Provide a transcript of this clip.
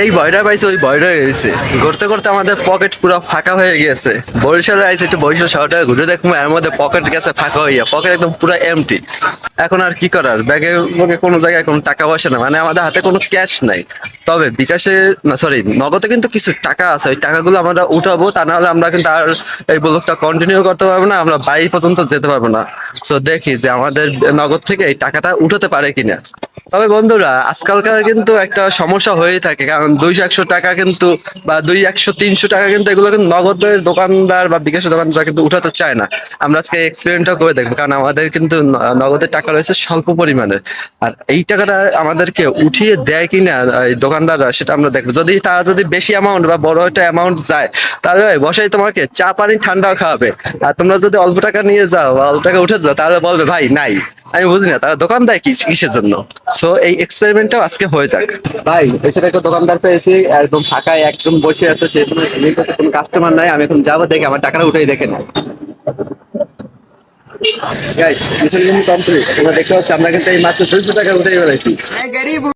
এই ভয়টা পাইছে, ওই ভয়টা গেছে। ঘুরতে ঘুরতে আমাদের পকেট পুরো ফাঁকা হয়ে গেছে। বরিশালে আইছে, একটু বরিশাল শহরটা ঘুরে দেখব, এর মধ্যে পকেট গেছে, ফাঁকা হইয়া পকেট একদম পুরো এমটি এখন আর কি করার? ব্যাগে ব্যাগে কোনো জায়গায় কোনো টাকা পয়সা না মানে আমাদের হাতে কোনো ক্যাশ নাই। তবে বিকাশে, না সরি নগদে কিন্তু কিছু টাকা আছে। ওই টাকাগুলো আমরা উঠাবো, তা নাহলে আমরা কিন্তু আর এই ব্লগটা কন্টিনিউ করতে পারব না, আমরা বাড়ি পর্যন্ত যেতে পারব না। সো দেখি যে আমাদের নগদ থেকে এই টাকাটা উঠাতে পারে কিনা। তবে বন্ধুরা, আজকালকার কিন্তু একটা সমস্যা হয়েই থাকে, কারণ দুইশো একশো টাকা কিন্তু বা দুই একশো তিনশো টাকা কিন্তু এগুলো কিন্তু নগদের দোকানদার বা বিকাশের দোকানদার কিন্তু উঠাতে চায় না। আমরা আজকে এক্সপেরিমেন্টটা করে দেখব, কারণ আমাদের কিন্তু নগদের টাকা রয়েছে স্বল্প পরিমাণের। আর এই টাকাটা আমাদেরকে উঠিয়ে দেয় কিনা এই দোকানদাররা সেটা আমরা দেখব। যদি তারা যদি বেশি অ্যামাউন্ট বা বড় একটা অ্যামাউন্ট যায়, তাহলে ভাই বসাই তোমাকে চা, পানি, ঠান্ডাও খাওয়াবে। আর তোমরা যদি অল্প টাকা নিয়ে যাও বা অল্প টাকা উঠে যাও, তাহলে বলবে, ভাই, নাই। আমি বুঝি না, তারা দোকান দেয় কিসের জন্য? সো এই এক্সপেরিমেন্টটাও আজকে হয়ে যাক। ভাই এছাড়া একটা দোকানদার পেয়েছি একদম ফাঁকায় একদম বসে আছে সে কোনো কোনো কাস্টমার নাই আমি এখন যাব দেখে আমার টাকাটা উঠেই দেখে না গাইস মিশন কমপ্লিট তোমরা দেখতে পাচ্ছ আমরা কিন্তু এই মাত্র দুইশো টাকা উঠেই বেড়াইছি